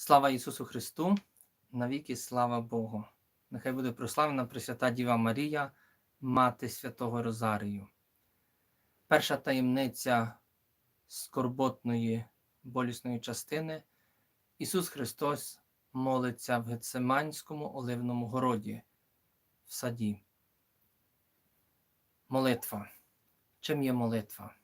Слава Ісусу Христу, навіки слава Богу. Нехай буде прославлена Пресвята Діва Марія, Мати Святого Розарію. Перша таємниця скорботної болісної частини Ісус Христос молиться в Гецеманському оливному городі в саді. Молитва. Чим є молитва?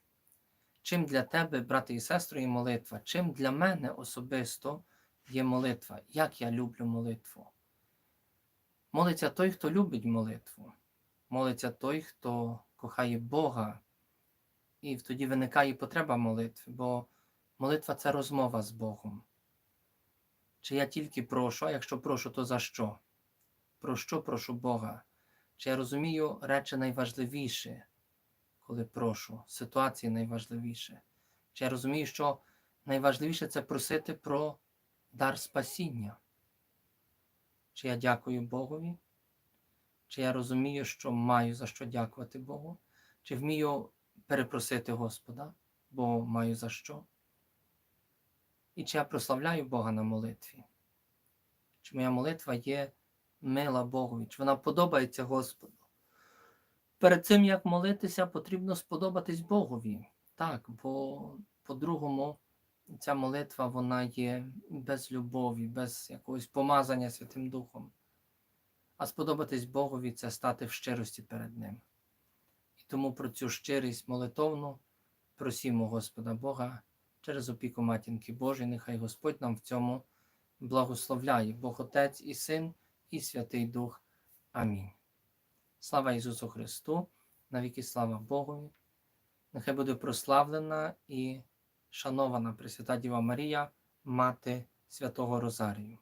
Чим для тебе, брати і сестри, є молитва? Чим для мене особисто є молитва? Як я люблю молитву? Молиться той, хто любить молитву. Молиться той, хто кохає Бога. І тоді виникає потреба молитви, бо молитва це розмова з Богом. Чи я тільки прошу, а якщо прошу, то за що? Про що прошу Бога? Чи я розумію речі найважливіше, коли прошу, ситуації найважливіше? Чи я розумію, що найважливіше це просити про дар спасіння? Чи я дякую Богові? Чи я розумію, що маю за що дякувати Богу? Чи вмію перепросити Господа, бо маю за що? І чи я прославляю Бога на молитві? Чи моя молитва є мила Богові, чи вона подобається Господу? Перед цим, як молитися, потрібно сподобатись Богові. Так, бо по-другому ця молитва вона є без любові, без якогось помазання Святим Духом. А сподобатись Богові це стати в щирості перед Ним. І тому про цю щирість молитовну просімо Господа Бога через опіку Матінки Божої, нехай Господь нам в цьому благословляє, Бог Отець і Син, і Святий Дух. Амінь. Слава Ісусу Христу, навіки слава Богові. Нехай буде прославлена і шанована Пресвята Діва Марія, Мати Святого Розарію.